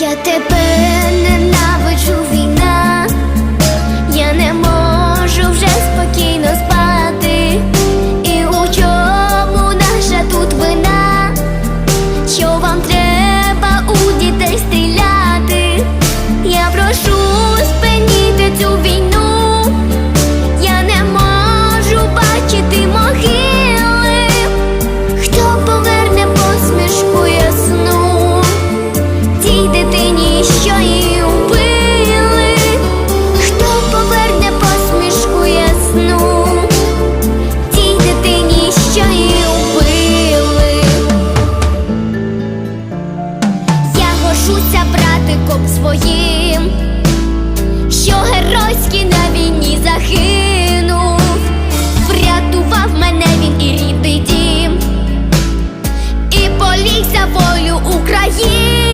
Я тебе пишуся братиком своїм, що геройський на війні загинув, врятував мене він і рідний дім, і поліг за